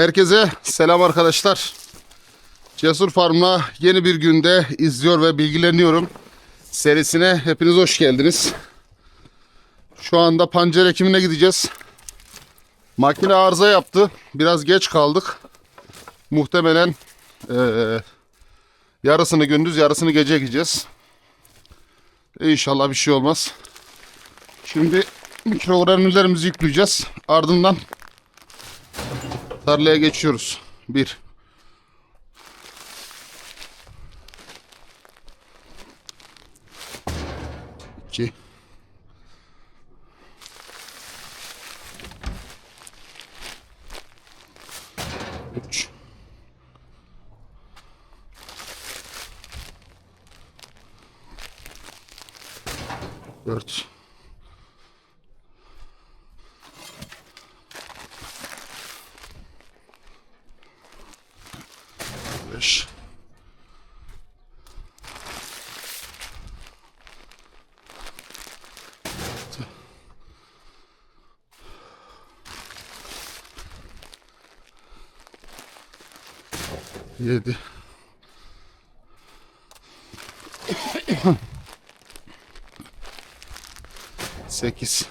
Herkese selam arkadaşlar. Cesur Farm'la yeni bir günde izliyor ve bilgileniyorum. Serisine hepiniz hoş geldiniz. Şu anda pancar ekimine gideceğiz. Makine arıza yaptı. Biraz geç kaldık. Muhtemelen eee, yarısını gündüz yarısını gece gideceğiz. İnşallah bir şey olmaz. Şimdi mikrogranüllerimizi yükleyeceğiz. Ardından tarlaya geçiyoruz. Bir. İki. Üç. Dört. 7 8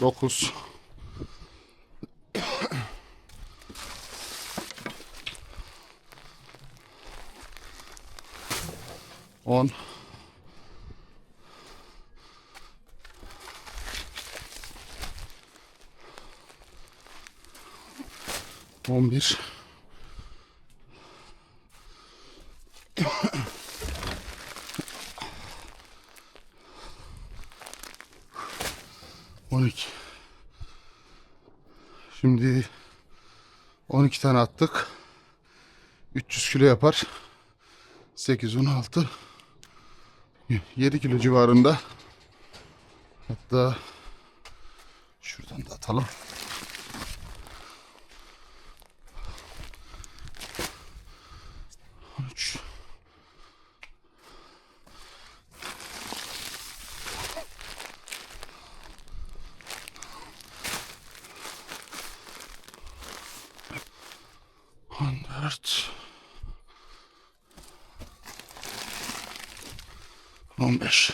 9 10 On bir. On iki. Şimdi 12 tane attık. 300 kilo yapar. 8, 16, 7 kilo civarında. Hatta şuradan da atalım. 14 15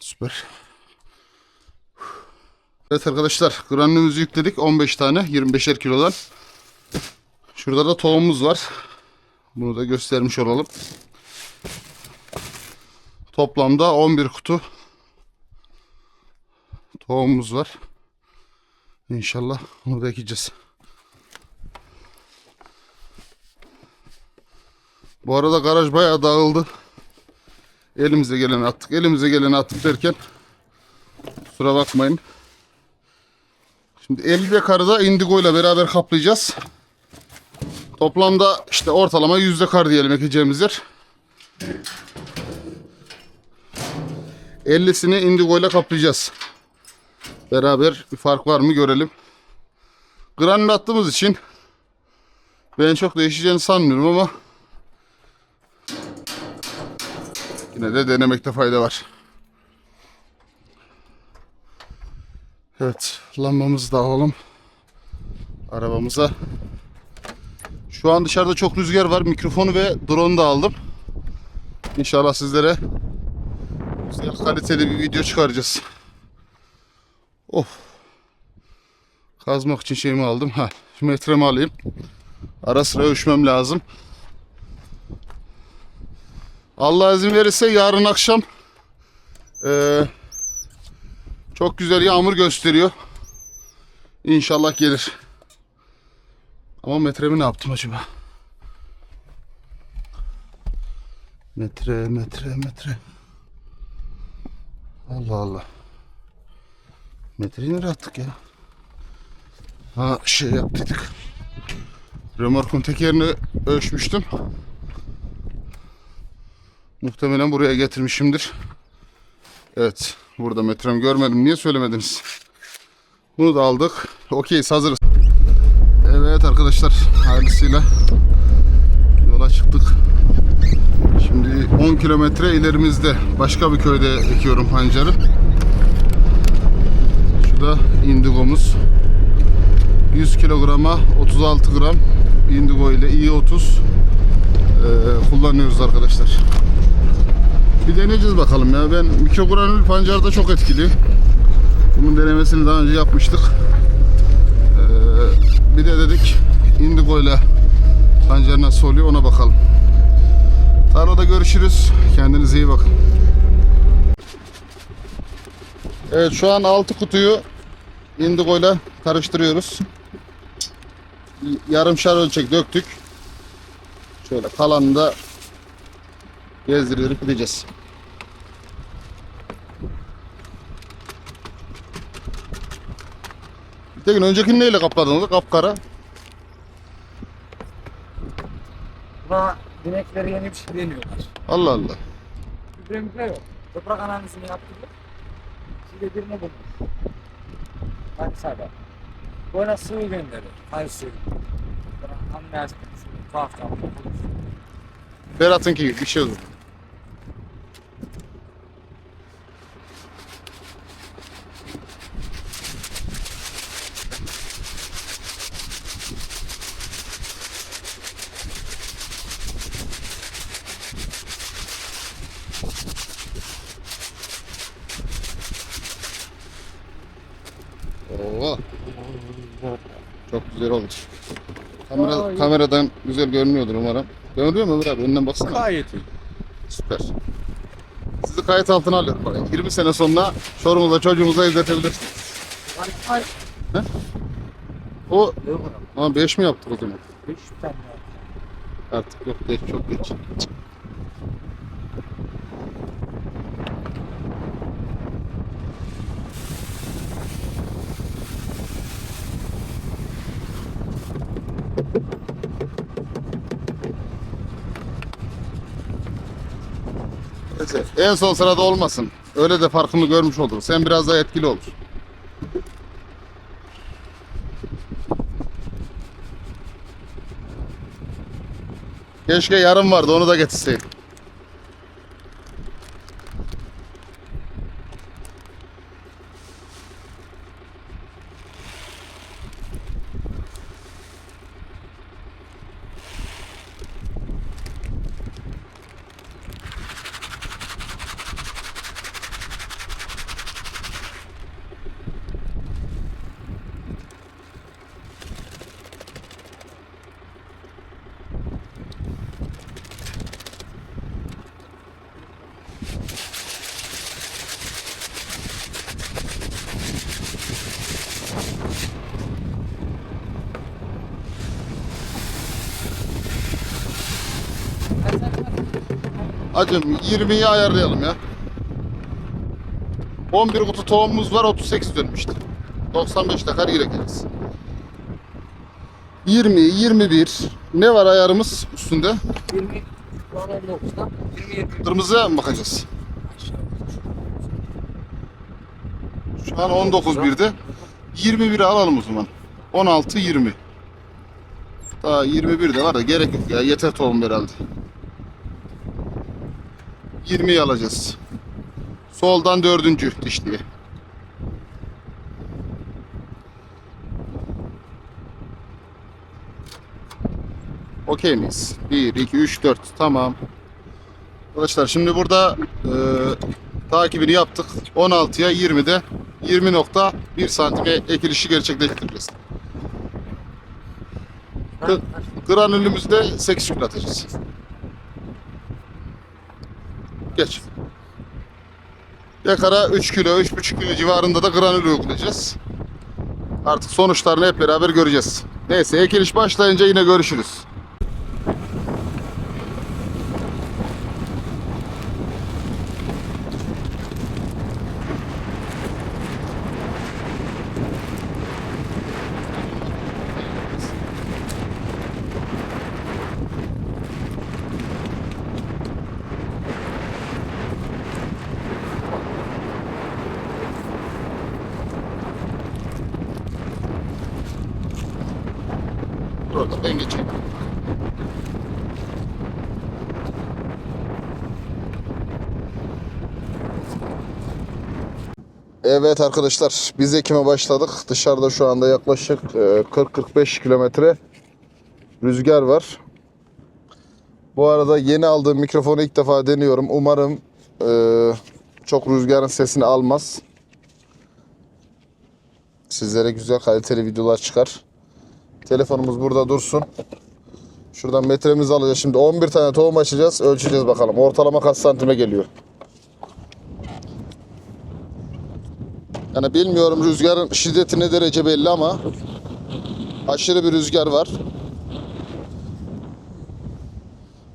Süper. Evet arkadaşlar granülümüzü yükledik. 15 tane 25'er kilodan. Şurada da tohumumuz var. Bunu da göstermiş olalım. Toplamda 11 kutu tohumumuz var. İnşallah onu da ekeceğiz. Bu arada garaj bayağı dağıldı. Elimize geleni attık. Elimize geleni attık derken kusura bakmayın. Şimdi 50 dekarı da indigo ile beraber kaplayacağız. Toplamda işte ortalama 100 dekar diyelim ekeceğimiz yer. 50'sini indigo ile kaplayacağız. Beraber bir fark var mı görelim. Granül attığımız için ben çok değişeceğini sanmıyorum ama yine de denemekte fayda var. Evet, lambamızı da alalım arabamıza. Şu an dışarıda çok rüzgar var. Mikrofonu ve drone da aldım. İnşallah sizlere güzel kaliteli bir video çıkaracağız. Of. Kazmak için şeyimi aldım. Ha, metremi alayım. Ara sıra ölçmem lazım. Allah izin verirse yarın akşam eee, çok güzel yağmur gösteriyor. İnşallah gelir. Ama metremi ne yaptım acaba? Metre, metre, metre. Allah Allah. Metreyi nereye attık ya? Ha şey yaptık. Römorkun tekerini ölçmüştüm. Muhtemelen buraya getirmişimdir. Evet. Burada metrem görmedim. Niye söylemediniz? Bunu da aldık. Okeyiz hazırız. Evet arkadaşlar hayırlısıyla yola çıktık. Şimdi 10 kilometre ilerimizde başka bir köyde ekiyorum pancarı. Da indigomuz. 100 kilograma 36 gram indigo ile i30 e, kullanıyoruz arkadaşlar. Bir deneyeceğiz bakalım ya. Ben mikrogranül pancarda çok etkili. Bunun denemesini daha önce yapmıştık. Ee, bir de dedik indigo ile pancar nasıl oluyor ona bakalım. Tarlada görüşürüz. Kendinize iyi bakın. Evet şu an 6 kutuyu indigo ile karıştırıyoruz. Yarım şar ölçek döktük. Şöyle kalanını da gezdirip gideceğiz. Tekin öncekini neyle kapladınız? Kapkara. Buna dinekleri yeni bir şey deniyorlar. Allah Allah. Gübre mübre yok. Toprak analizini yaptırdık. Şimdi birini bulmuş. Manisa'da. Bana suyu gönderiyor. Hayır suyu. Bana suyu. Tuhaf tuhaf. Berat'ınki gibi bir şey olur. Olmuş. Kamera, Vay. kameradan güzel görünüyordur umarım. Görünüyor mu Ömer abi? Önden baksana. Gayet iyi. Süper. Sizi kayıt altına alıyorum. Bak, 20 sene sonra çorumuza çocuğumuza izletebilirsiniz. Hani ay. O ama 5 mi yaptık o zaman? Beş tane. Artık yok geç çok geç. Neyse, en son sırada olmasın. Öyle de farkını görmüş oldun. Sen biraz daha etkili olur. Keşke yarım vardı onu da getirseydin. Acım 20'yi ayarlayalım ya. 11 kutu tohumumuz var 38 dönmüştü. 95 takar gireceğiz. 20, 21. Ne var ayarımız üstünde? 20 şu an 19'da. 20 20. Kırmızıya mı bakacağız? Şu an 19 birde. 21'i alalım o zaman. 16, 20. Daha 21 de var da gerek yok ya. Yeter tohum herhalde. 20'yi alacağız. Soldan dördüncü dişliye. Okey miyiz? 1, 2, 3, 4. Tamam. Arkadaşlar şimdi burada e, takibini yaptık. 16'ya 20'de 20.1 santime ekilişi gerçekleştireceğiz. Granülümüzde 8 kilo atacağız. Geç. Yakara 3 kilo, 3,5 kilo civarında da granül uygulayacağız. Artık sonuçlarını hep beraber göreceğiz. Neyse ekiliş başlayınca yine görüşürüz. Ben geçeyim. Evet arkadaşlar biz ekime başladık. Dışarıda şu anda yaklaşık e, 40-45 kilometre rüzgar var. Bu arada yeni aldığım mikrofonu ilk defa deniyorum. Umarım e, çok rüzgarın sesini almaz. Sizlere güzel kaliteli videolar çıkar. Telefonumuz burada dursun. Şuradan metremizi alacağız. Şimdi 11 tane tohum açacağız. Ölçeceğiz bakalım. Ortalama kaç santime geliyor. Yani bilmiyorum rüzgarın şiddeti ne derece belli ama aşırı bir rüzgar var.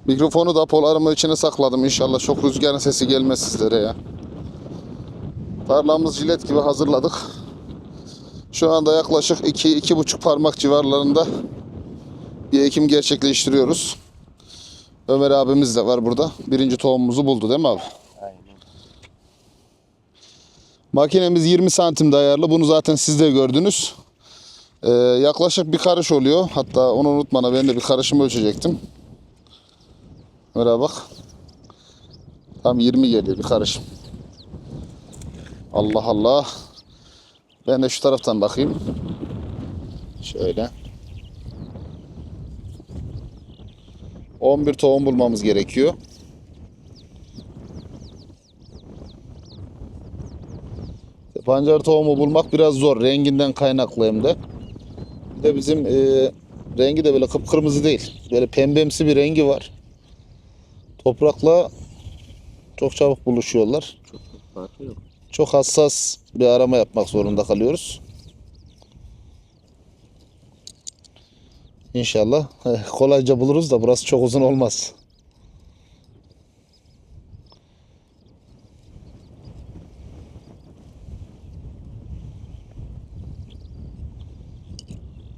Mikrofonu da polarımın içine sakladım. İnşallah çok rüzgarın sesi gelmez sizlere ya. Tarlamız jilet gibi hazırladık. Şu anda yaklaşık 2-2,5 parmak civarlarında bir ekim gerçekleştiriyoruz. Ömer abimiz de var burada. Birinci tohumumuzu buldu değil mi abi? Aynen. Makinemiz 20 santimde ayarlı. Bunu zaten siz de gördünüz. Ee, yaklaşık bir karış oluyor. Hatta onu unutmana ben de bir karışımı ölçecektim. Öyle bak. Tam 20 geliyor bir karışım. Allah Allah. Ben de şu taraftan bakayım. Şöyle. 11 tohum bulmamız gerekiyor. Pancar tohumu bulmak biraz zor. Renginden kaynaklı hem de. Bir de bizim e, rengi de böyle kıpkırmızı değil. Böyle pembemsi bir rengi var. Toprakla çok çabuk buluşuyorlar. Farkı yok. Çok hassas bir arama yapmak zorunda kalıyoruz. İnşallah eh, kolayca buluruz da burası çok uzun olmaz.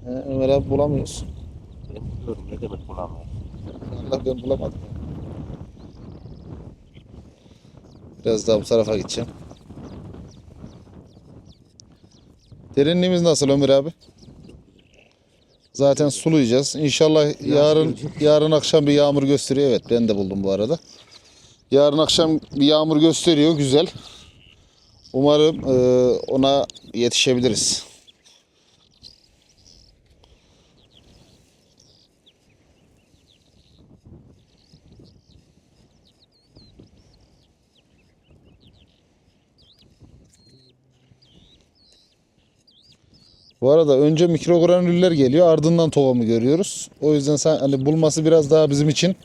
He, Ömer abi bulamıyoruz. Ben biliyorum ne demek bulamıyor. Allah ben bulamadım. Biraz daha bu tarafa gideceğim. Derinliğimiz nasıl Ömer abi? Zaten sulayacağız. İnşallah yarın yarın akşam bir yağmur gösteriyor. Evet ben de buldum bu arada. Yarın akşam bir yağmur gösteriyor. Güzel. Umarım e, ona yetişebiliriz. Bu arada önce mikrogranüller geliyor ardından tohumu görüyoruz. O yüzden sen, hani bulması biraz daha bizim için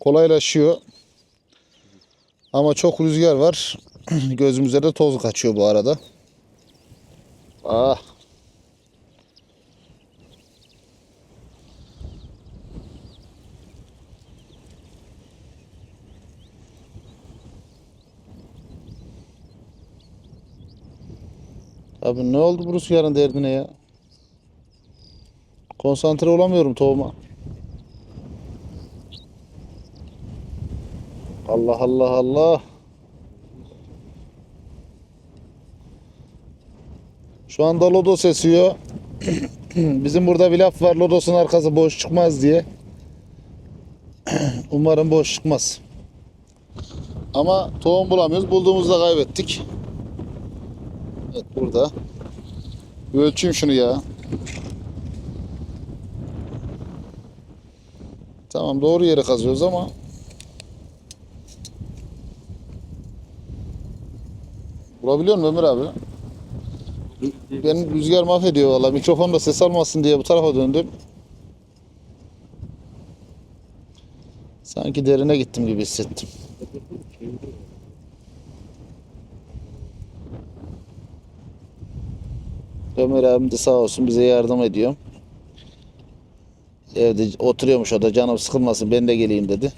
kolaylaşıyor. Ama çok rüzgar var. Gözümüze de toz kaçıyor bu arada. Ah. Abi ne oldu bu rüzgarın derdine ya? Konsantre olamıyorum tohuma. Allah Allah Allah. Şu anda lodos esiyor. Bizim burada bir laf var lodosun arkası boş çıkmaz diye. Umarım boş çıkmaz. Ama tohum bulamıyoruz. Bulduğumuzda kaybettik. Evet burada. Bir ölçeyim şunu ya. Tamam doğru yere kazıyoruz ama Bulabiliyor musun Ömer abi? Benim rüzgar mahvediyor valla. Mikrofonda ses almasın diye bu tarafa döndüm. Sanki derine gittim gibi hissettim. Ömer abim de sağ olsun bize yardım ediyor. Evde oturuyormuş o da canım sıkılmasın ben de geleyim dedi.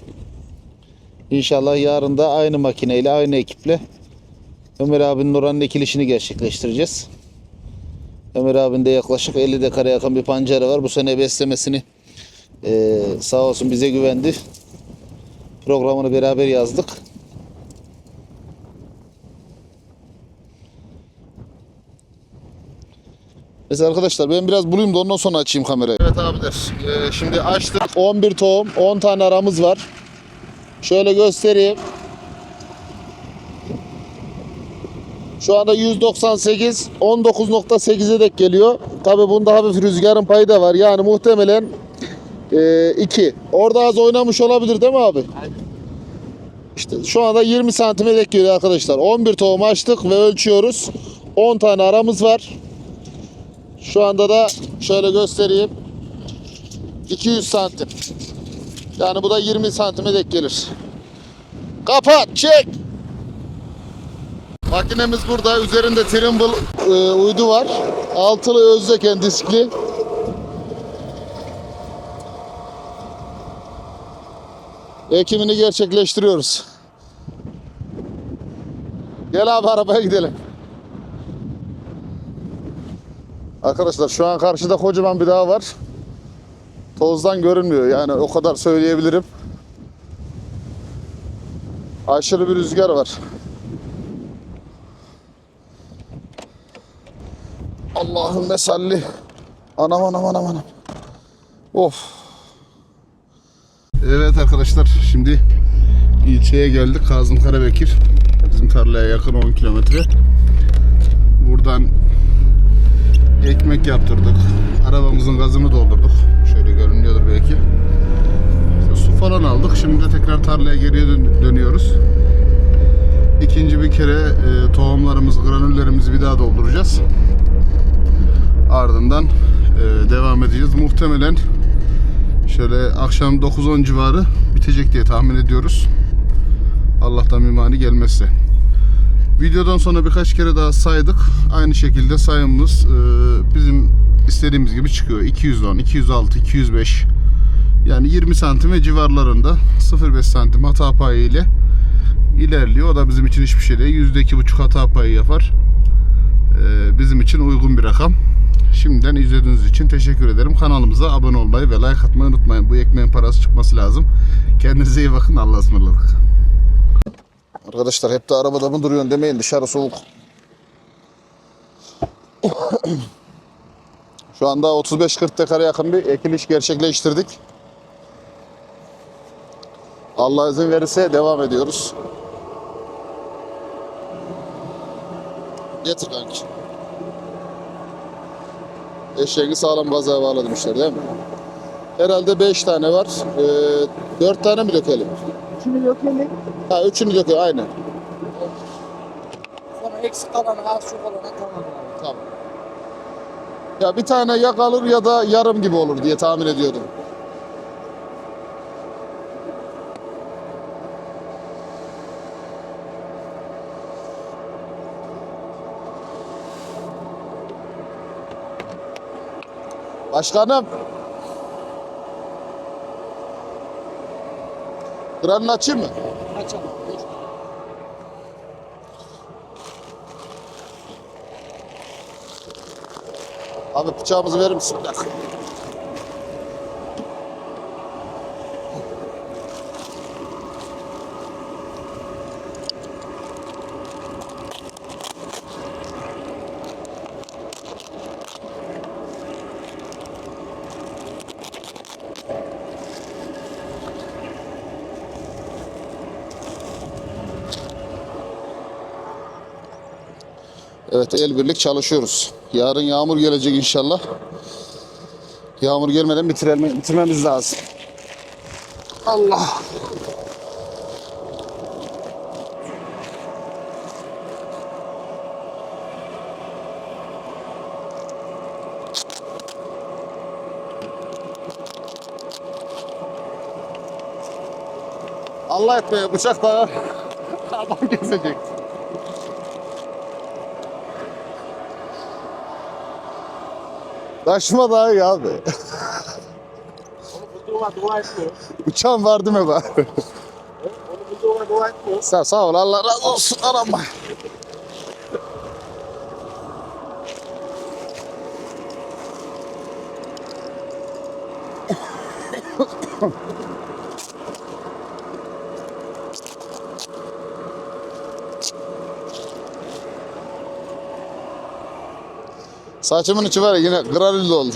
İnşallah yarın da aynı makineyle aynı ekiple Ömer abinin oranın ekilişini gerçekleştireceğiz. Ömer abinin de yaklaşık 50 dekara yakın bir pancarı var. Bu sene beslemesini eee, sağ olsun bize güvendi. Programını beraber yazdık. Mesela arkadaşlar ben biraz bulayım da ondan sonra açayım kamerayı. Evet abiler eee, şimdi açtık 11 tohum 10 tane aramız var. Şöyle göstereyim. Şu anda 198 19.8'e dek geliyor. Tabi bunda hafif rüzgarın payı da var. Yani muhtemelen 2. Orada az oynamış olabilir değil mi abi? İşte şu anda 20 santime dek geliyor arkadaşlar. 11 tohum açtık ve ölçüyoruz. 10 tane aramız var. Şu anda da şöyle göstereyim. 200 santim. Yani bu da 20 santime dek gelir. Kapat, çek. Makinemiz burada. Üzerinde Trimble e, uydu var. Altılı Özleken diskli. Ekimini gerçekleştiriyoruz. Gel abi arabaya gidelim. Arkadaşlar şu an karşıda kocaman bir dağ var. Tozdan görünmüyor yani o kadar söyleyebilirim. Aşırı bir rüzgar var. Allahümme salli. Anam anam anam anam. Of. Evet arkadaşlar şimdi ilçeye geldik. Kazım Karabekir. Bizim tarlaya yakın 10 kilometre. Buradan ekmek yaptırdık. Arabamızın gazını doldurduk. Şöyle görünüyordur belki. İşte su falan aldık. Şimdi de tekrar tarlaya geriye dön- dönüyoruz. İkinci bir kere e, tohumlarımızı, granüllerimizi bir daha dolduracağız. Ardından e, devam edeceğiz. Muhtemelen şöyle akşam 9-10 civarı bitecek diye tahmin ediyoruz. Allah'tan bir mani gelmezse. Videodan sonra birkaç kere daha saydık. Aynı şekilde sayımız e, bizim istediğimiz gibi çıkıyor. 210, 206, 205 yani 20 santim ve civarlarında 0.5 santim hata payı ile ilerliyor. O da bizim için hiçbir şey değil. %2,5 hata payı yapar. E, bizim için uygun bir rakam. Şimdiden izlediğiniz için teşekkür ederim. Kanalımıza abone olmayı ve like atmayı unutmayın. Bu ekmeğin parası çıkması lazım. Kendinize iyi bakın. Allah'a ısmarladık. Arkadaşlar hep de arabada mı duruyorsun demeyin dışarı soğuk. Şu anda 35-40 dekara yakın bir ekiliş gerçekleştirdik. Allah izin verirse devam ediyoruz. Getir kanki. Eşeğini sağlam gazaya bağladım işte değil mi? Herhalde 5 tane var. Ee, 4 tane mi dökelim? Yok yemek. Ha üçünü döküyor aynen. Sonra eksik kalanı az çok olanı tamam. Tamam. Ya bir tane ya kalır ya da yarım gibi olur diye tahmin ediyordum. Başkanım. Granül açayım mı? Açalım. Abi bıçağımızı verir misin? Bir dakika. Evet el birlik çalışıyoruz. Yarın yağmur gelecek inşallah. Yağmur gelmeden bitirelim, bitirmemiz lazım. Allah. Allah etmeye bıçak da adam kesecek. Taşıma daha iyi abi. Onu bulduğuma dua etmiyor. Bıçağım var değil mi bari? Onu bulduğuma dua etmiyor. Sağ, sağ ol Allah razı olsun arama. Saçımın içi var ya yine granül oldu.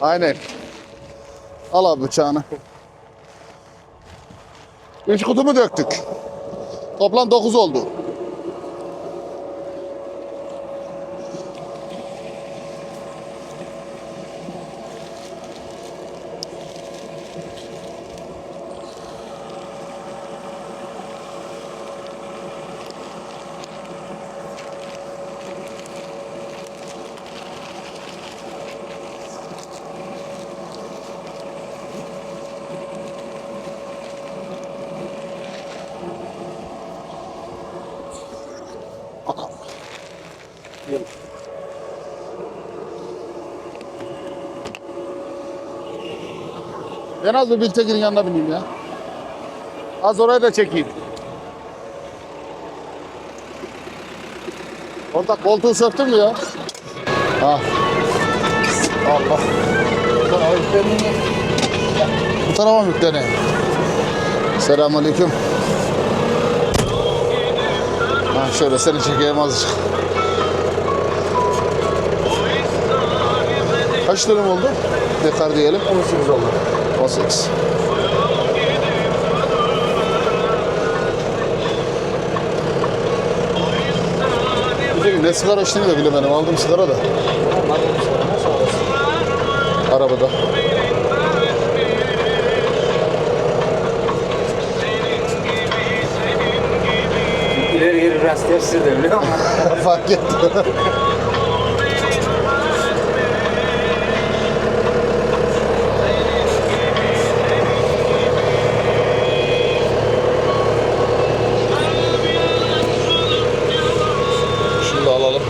Aynen. Al abi bıçağını. Üç kutu mu döktük? Toplam 9 oldu. Ben az bir Biltekin'in yanına bineyim ya. Az oraya da çekeyim. Orada koltuğu söktün mü ya? Bu tarafa yükleneyim. Bu tarafa mı yükleneyim? Selamünaleyküm. Ha şöyle seni çekeyim azıcık. Kaç dönüm oldu? Dekar diyelim. 18 oldu. 18. Peki ne sigara içtiğini de bilemedim. Aldım sigara da. Arabada. İleri geri biraz ters de biliyor musun? Fark etti. Şunu da alalım.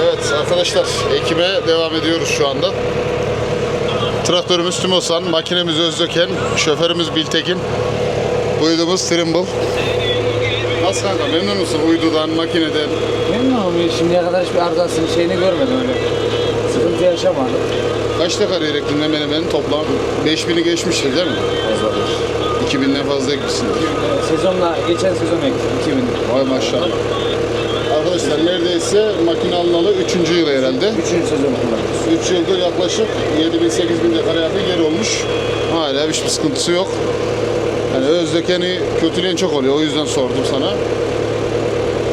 Evet arkadaşlar ekibe devam ediyoruz şu anda. Traktörümüz Tümosan, makinemiz Özdöken, şoförümüz Biltekin, uydumuz Trimble. Nasıl kanka memnun musun uydudan, makineden? Memnunum. Şimdiye kadar hiçbir arızasını şeyini görmedim öyle. Sıkıntı yaşamadım. Kaç dekar erektin hemen hemen toplam? 5000'i geçmiştir değil mi? 2000'den fazla ekmişsindir. Sezonla, geçen sezon ektim. 2000. Vay maşallah. Arkadaşlar neredeyse makine alınalı 3. yıl herhalde. Üçüncü sezon kullanıyoruz. 3 yıldır yaklaşık 7000 8000 dekara yakın yer olmuş. Hala hiçbir sıkıntısı yok. Yani özdekeni kötüleyen çok oluyor. O yüzden sordum sana.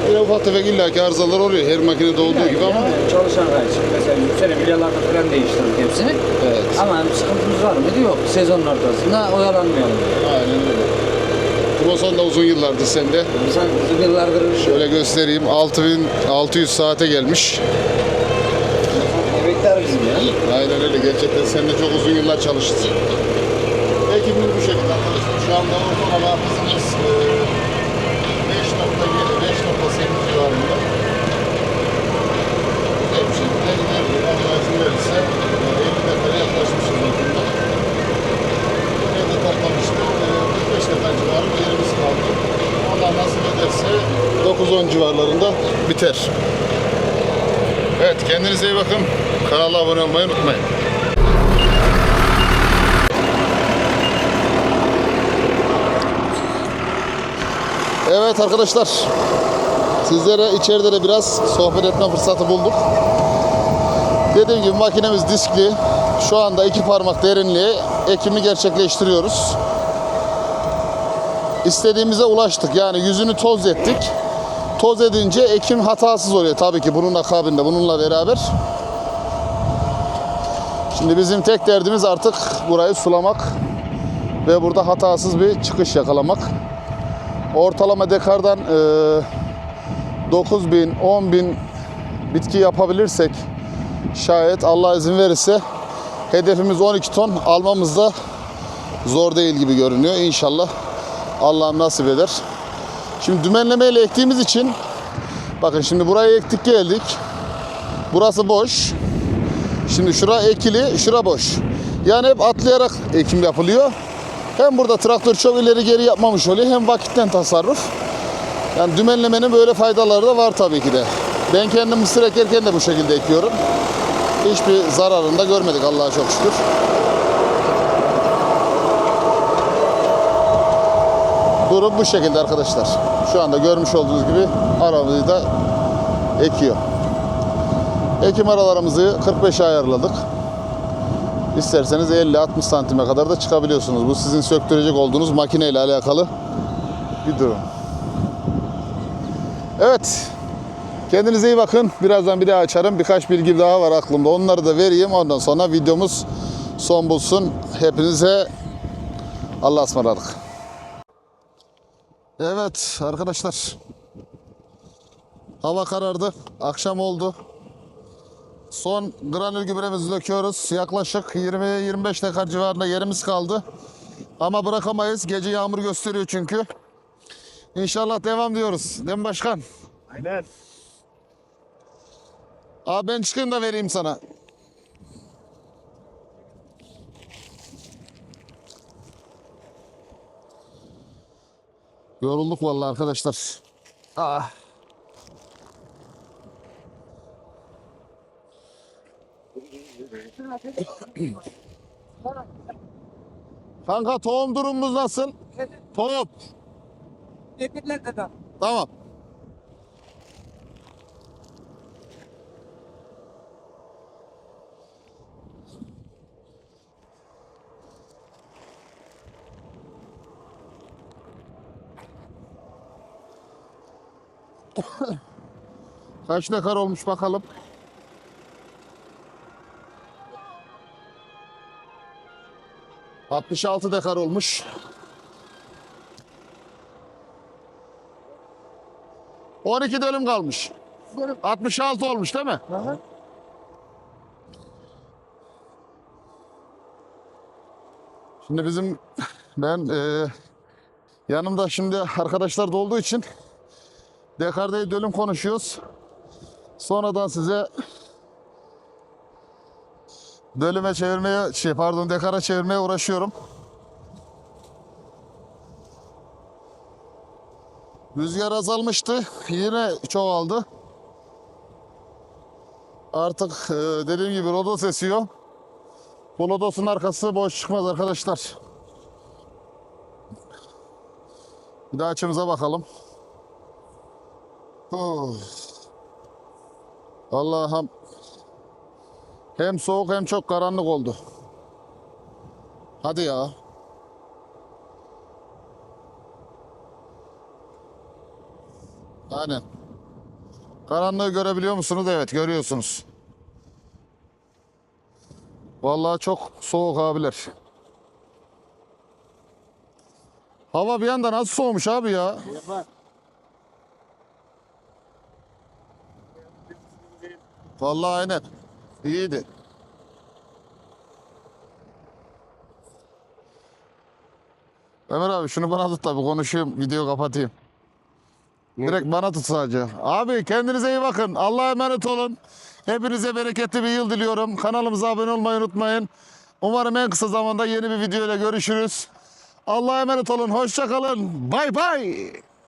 Yine ufak tefek illaki arızalar oluyor her makinede olduğu gibi ama. Çalışan gayet. Mesela yükselen milyalarda falan değiştirdik hepsini. Evet. Ama sıkıntımız var mıydı? Yok. Sezonun ortasında oyalanmayalım. Aynen öyle. Tumosan da uzun yıllardır sende. Sen uzun yıllardır Şöyle göstereyim. 6600 saate gelmiş. emekler bizim ya. Aynen öyle. Gerçekten sen de çok uzun yıllar çalıştın. Ekibimiz bu şekilde arkadaşlar. Şu anda ortalama hızımız e, 5.7, 5.8 civarında. Güzel bir şekilde ilerliyor. Allah izin verirse e, 50 dakikaya yaklaşmışız yakında. Evde toplam işte e, 45 dakika civarı bir yerimiz kaldı. Ederse 9-10 civarlarında biter. Evet kendinize iyi bakın. Kanala abone olmayı unutmayın. Evet arkadaşlar. Sizlere içeride de biraz sohbet etme fırsatı bulduk. Dediğim gibi makinemiz diskli. Şu anda iki parmak derinliğe ekimi gerçekleştiriyoruz. İstediğimize ulaştık. Yani yüzünü toz ettik. Toz edince ekim hatasız oluyor tabii ki bunun akabinde bununla beraber. Şimdi bizim tek derdimiz artık burayı sulamak ve burada hatasız bir çıkış yakalamak. Ortalama dekardan e, 9 bin, 10 bin bitki yapabilirsek şayet Allah izin verirse hedefimiz 12 ton almamız da zor değil gibi görünüyor. İnşallah Allah'ım nasip eder. Şimdi dümenlemeyle ektiğimiz için bakın şimdi burayı ektik geldik. Burası boş. Şimdi şura ekili, şura boş. Yani hep atlayarak ekim yapılıyor. Hem burada traktör çok ileri geri yapmamış oluyor hem vakitten tasarruf. Yani dümenlemenin böyle faydaları da var tabii ki de. Ben kendim mısır ekerken de bu şekilde ekiyorum. Hiçbir zararını da görmedik Allah'a çok şükür. Durum bu şekilde arkadaşlar. Şu anda görmüş olduğunuz gibi aramızı da ekiyor. Ekim aralarımızı 45'e ayarladık. İsterseniz 50-60 santime kadar da çıkabiliyorsunuz. Bu sizin söktürecek olduğunuz makineyle alakalı bir durum. Evet. Kendinize iyi bakın. Birazdan bir daha açarım. Birkaç bilgi daha var aklımda. Onları da vereyim. Ondan sonra videomuz son bulsun. Hepinize Allah'a ısmarladık. Evet arkadaşlar. Hava karardı. Akşam oldu. Son granül gübremizi döküyoruz. Yaklaşık 20-25 dekar civarında yerimiz kaldı. Ama bırakamayız. Gece yağmur gösteriyor çünkü. İnşallah devam diyoruz. Değil mi başkan? Aynen. Abi ben çıkayım da vereyim sana. Yorulduk vallahi arkadaşlar. Ah. Kanka tohum durumumuz nasıl? Tohum. Tebrikler dedem. Tamam. Kaç dekar olmuş bakalım. Altmış altı dekar olmuş. 12 dönüm kalmış. 66 olmuş değil mi? Şimdi bizim ben e, yanımda şimdi arkadaşlar da olduğu için Dekar'da dönüm konuşuyoruz. Sonradan size dönüme çevirmeye şey pardon dekara çevirmeye uğraşıyorum. Rüzgar azalmıştı. Yine çoğaldı. Artık e, dediğim gibi lodos esiyor. Bu lodosun arkası boş çıkmaz arkadaşlar. Bir daha açımıza bakalım. Oh. Allah'ım. Hem soğuk hem çok karanlık oldu. Hadi ya. Aynen. Karanlığı görebiliyor musunuz? Evet görüyorsunuz. Vallahi çok soğuk abiler. Hava bir anda nasıl soğumuş abi ya? Vallahi aynen. İyiydi. Ömer abi şunu bana tut tabii konuşayım video kapatayım. Direkt bana tut sadece. Abi kendinize iyi bakın. Allah'a emanet olun. Hepinize bereketli bir yıl diliyorum. Kanalımıza abone olmayı unutmayın. Umarım en kısa zamanda yeni bir video ile görüşürüz. Allah'a emanet olun. Hoşça kalın. Bay bay.